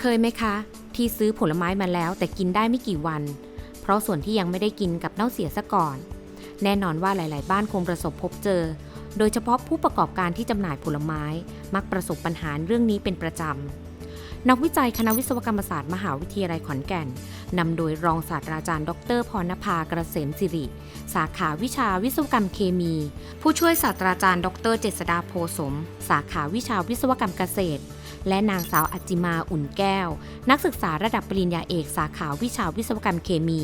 เคยไหมคะ ที่ซื้อผลไม้มาแล้วแต่กินได้ไม่กี่วัน เพราะส่วนที่ยังไม่ได้กินกับเน่าเสียซะก่อน แน่นอนว่าหลาย ๆ บ้านคงประสบพบเจอ โดยเฉพาะผู้ประกอบการที่จำหน่ายผลไม้มักประสบปัญหาเรื่องนี้เป็นประจำนักวิจัยคณะวิศวกรรมศาสตร์มหาวิทยาลัยขอนแก่นนำโดยรองศาสตราจารย์ ดรพรณภากระเกษมสิริ สาขาวิชาวิศวกรรมเคมี ผู้ช่วยศาสตราจารย์ ดรเจษดาโพสม สาขาวิชาวิศวกรรมเกษตร และนางสาวอัจจิมาอุ่นแก้ว นักศึกษาระดับปริญญาเอกสาขาวิชาวิศวกรรมเคมี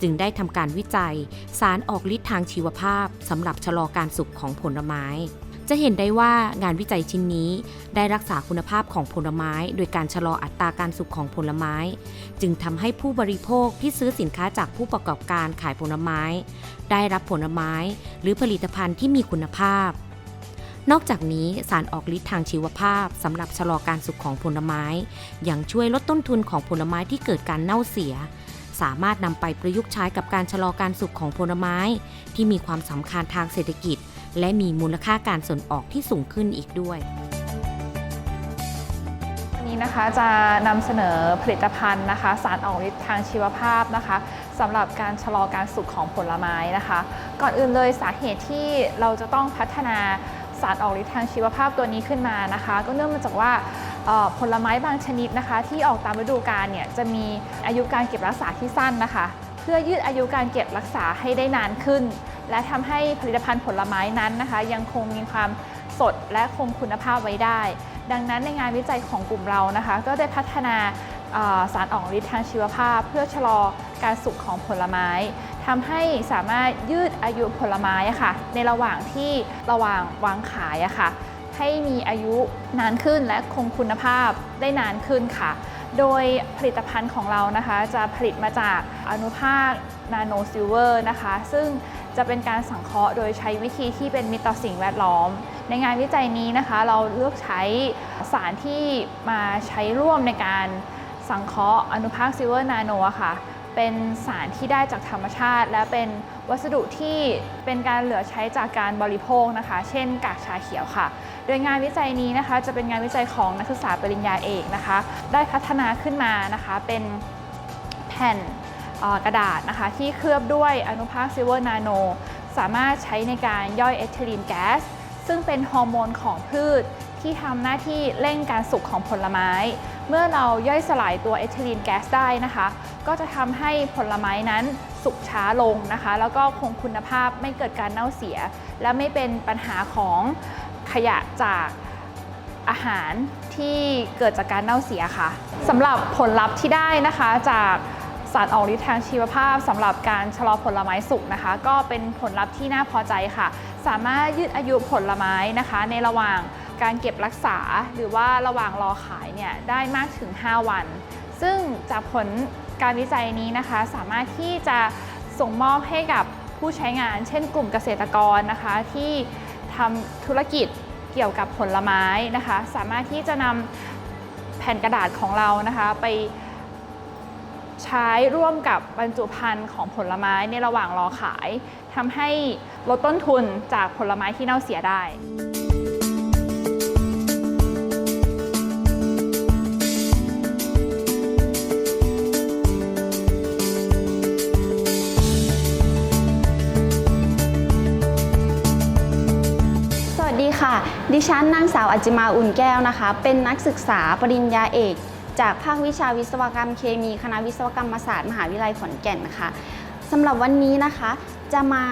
จึงได้ทำการวิจัย สารออกฤทธิ์ทางชีวภาพสำหรับชะลอการสุกของผลไม้ จะเห็นได้ว่างานวิจัยชิ้นนี้ ได้รักษาคุณภาพของผลไม้ โดยการชะลออัตราการสุกของผลไม้ จึงทำให้ผู้บริโภคที่ซื้อสินค้าจากผู้ประกอบการขายผลไม้ ได้รับผลไม้ หรือผลิตภัณฑ์ที่มีคุณภาพ นอกจากนี้สารออกฤทธิ์ทางชีวภาพสำหรับชะลอการสุกของผลไม้ยังช่วยลดต้นทุนของผลไม้ที่เกิดการเน่าเสีย สามารถนำไปประยุกต์ใช้กับการชะลอการสุกของผลไม้ ที่มีความสำคัญทางเศรษฐกิจ และมีมูลค่าการส่งออกที่สูงขึ้นอีกด้วยวันนี้นะคะจะนำเสนอผลิตภัณฑ์นะคะ สารออกฤทธิ์ทางชีวภาพนะคะสำหรับการชะลอการสุกของผลไม้นะคะ ก่อนอื่นเลยสาเหตุที่เราจะต้องพัฒนา สารออกฤทธิ์ทางชีวภาพตัวนี้ขึ้นมานะคะ ก็เนื่องมาจากว่าผลไม้บางชนิดนะคะ ที่ออกตามฤดูกาลเนี่ยจะมีอายุการเก็บรักษาที่สั้นนะคะ เพื่อยืดอายุการเก็บรักษาให้ได้นานขึ้น และทำให้ผลิตภัณฑ์ผลไม้นั้นนะคะ ยังคงมีความสดและคงคุณภาพไว้ได้ ดังนั้นในงานวิจัยของกลุ่มเรานะคะ ก็ได้พัฒนาสารออกฤทธิ์ทางชีวภาพ เพื่อชะลอการสุกของผลไม้ ทำให้สามารถยืดอายุผลไม้ะค่ะ ในระหว่างที่ระหว่างวางขายะค่ะ ให้มีอายุนานขึ้นและคงคุณภาพได้นานขึ้นค่ะ โดยผลิตภัณฑ์ของเรานะคะจะผลิตมาจากอนุภาคนาโนซิลเวอร์นะคะ ซึ่งจะเป็นการสังเคราะห์โดยใช้วิธีที่เป็นมิตรต่อสิ่งแวดล้อม ในงานวิจัยนี้นะคะ เราเลือกใช้สารที่มาใช้ร่วมในการสังเคราะห์อนุภาคซิลเวอร์นาโนค่ะ เป็นสารที่ได้จากธรรมชาติ และเป็นวัสดุที่เป็นการเหลือใช้จากการบริโภคนะคะ เช่นกากชาเขียวค่ะ โดยงานวิจัยนี้นะคะจะเป็นงานวิจัยของนักศึกษาปริญญาเอกนะคะ ได้พัฒนาขึ้นมานะคะเป็นแผ่นกระดาษนะคะ ที่เคลือบด้วยอนุภาคซิลเวอร์นาโน สามารถใช้ในการย่อยเอทิลีนแก๊สซึ่งเป็นฮอร์โมนของพืชที่ทำหน้าที่เร่งการสุกของผลไม้ เมื่อเราย่อยสลายตัวเอทิลีนแก๊สได้นะคะ ก็จะทำให้ผลไม้นั้นสุกช้าลงนะคะ แล้วก็คงคุณภาพไม่เกิดการเน่าเสีย และไม่เป็นปัญหาของขยะจากอาหารที่เกิดจากการเน่าเสียค่ะสำหรับผลลัพธ์ที่ได้นะคะจากสารออกฤทธิ์ทางชีวภาพสำหรับการชะลอผลไม้สุกนะคะ ก็เป็นผลลัพธ์ที่น่าพอใจค่ะ สามารถยืดอายุผลไม้นะคะ ในระหว่าง การเก็บรักษาหรือว่าระหว่างรอขายเนี่ยได้มากถึง 5 วัน ซึ่งจากผลการวิจัยนี้นะคะ สามารถที่จะส่งมอบให้กับผู้ใช้งาน เช่นกลุ่มเกษตรกรนะคะ ที่ทำธุรกิจเกี่ยวกับผลไม้นะคะ สามารถที่จะนำแผ่นกระดาษของเรานะคะไปใช้ร่วมกับบรรจุภัณฑ์ของผลไม้ในระหว่างรอขายทำให้ลดต้นทุนจากผลไม้ที่เน่าเสียได้ ค่ะ ดิฉันนางสาวอจิมาอุ่นแก้วนะคะ เป็นนักศึกษาปริญญาเอก จากภาควิชาวิศวกรรมเคมี คณะวิศวกรรมศาสตร์มหาวิทยาลัยขอนแก่นนะคะสำหรับวันนี้นะคะ จะมา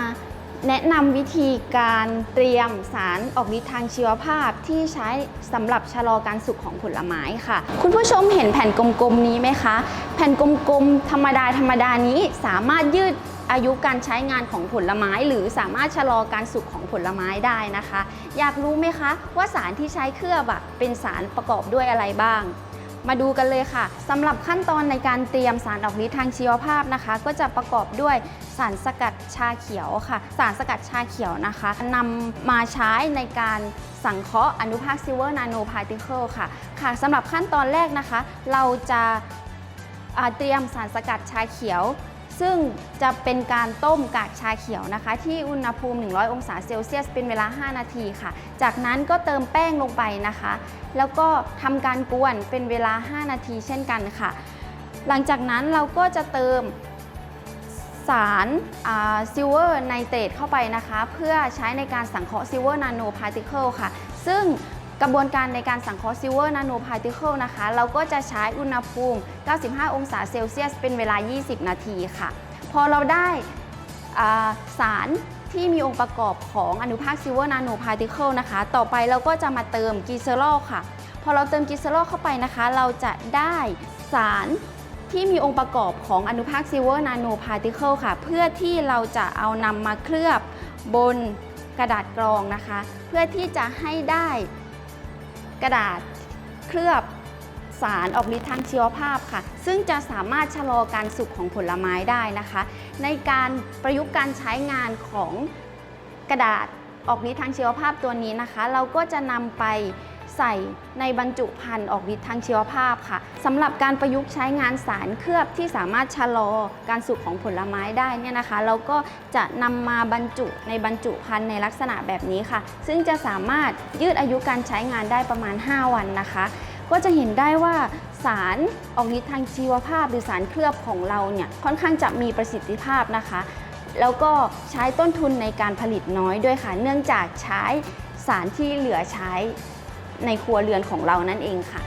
แนะนำวิธีการเตรียมสารออกฤทธิ์ทางชีวภาพที่ใช้สำหรับชะลอการสุกของผลไม้ค่ะ คุณผู้ชมเห็นแผ่นกลมๆนี้ไหมคะ แผ่นกลมๆธรรมดาธรรมดานี้สามารถยืด อายุการใช้งานของผลไม้ หรือสามารถชะลอการสุกของผลไม้ได้นะคะ อยากรู้ไหมคะว่าสารที่ใช้เคลือบเป็นสารประกอบด้วยอะไรบ้าง มาดูกันเลยค่ะสำหรับขั้นตอนในการเตรียมสารออกฤทธิ์ทางชีวภาพนะคะ ก็จะประกอบด้วยสารสกัดชาเขียวค่ะ สารสกัดชาเขียวนะคะนำมาใช้ในการสังเคราะห์อนุภาคซิลเวอร์นาโนพาร์ติเคิลค่ะ ค่ะสำหรับขั้นตอนแรกนะคะ เราจะเตรียมสารสกัดชาเขียว ซึ่งจะเป็นการต้มกากชาเขียวนะคะ ที่อุณหภูมิ 100 องศาเซลเซียส เป็นเวลา 5 นาทีค่ะ จากนั้นก็เติมแป้งลงไปนะคะ แล้วก็ทำการกวนเป็นเวลา 5 นาทีเช่นกันค่ะ หลังจากนั้นเราก็จะเติมสารซิลเวอร์ไนเตรตเข้าไปนะคะ เพื่อใช้ในการสังเคราะห์ซิลเวอร์นาโนพาร์ติเคิลค่ะ ซึ่ง กระบวนการในการสังเคราะห์ซิลเวอร์นาโนพาร์ติเคิลนะคะ เราก็จะใช้อุณหภูมิ 95 องศาเซลเซียส เป็นเวลา 20 นาทีค่ะ พอเราได้าสารที่มีองค์ประกอบของอนุภาคซิลเวอร์นาโนพาร์ติเคิลนะคะ ต่อไปเราก็จะมาเติมกีเซอรอลค่ะ พอเราเติมกีเซอรอลเข้าไปนะคะ เราจะได้สารที่มีองค์ประกอบของอนุภาคซิลเวอร์นาโนพาร์ติเคิลค่ะ เพื่อที่เราจะเอานำมาเคลือบบนกระดาษกรองนะคะ เพื่อที่จะให้ได้ กระดาษเคลือบสารออกฤทธิ์ทางชีวภาพค่ะ ซึ่งจะสามารถชะลอการสุกของผลไม้ได้นะคะ ในการประยุกต์การใช้งานของกระดาษออกฤทธิ์ทางชีวภาพตัวนี้นะคะ เราก็จะนำไป ใส่ในบรรจุภัณฑ์ออกฤทธิ์ทางชีวภาพค่ะสำหรับการประยุกต์ใช้งานสารเคลือบที่สามารถชะลอการสุกของผลไม้ได้เนี่ยนะคะเราก็จะนำมาบรรจุในบรรจุภัณฑ์ในลักษณะแบบนี้ค่ะ ซึ่งจะสามารถยืดอายุการใช้งานได้ประมาณ 5 วันนะคะ ก็จะเห็นได้ว่าสารออกฤทธิ์ทางชีวภาพ หรือสารเคลือบของเราเนี่ยค่อนข้างจะมีประสิทธิภาพนะคะ แล้วก็ใช้ต้นทุนในการผลิตน้อยด้วยค่ะ เนื่องจากใช้สารที่เหลือใช้ ในครัวเรือนของเรานั่นเองค่ะ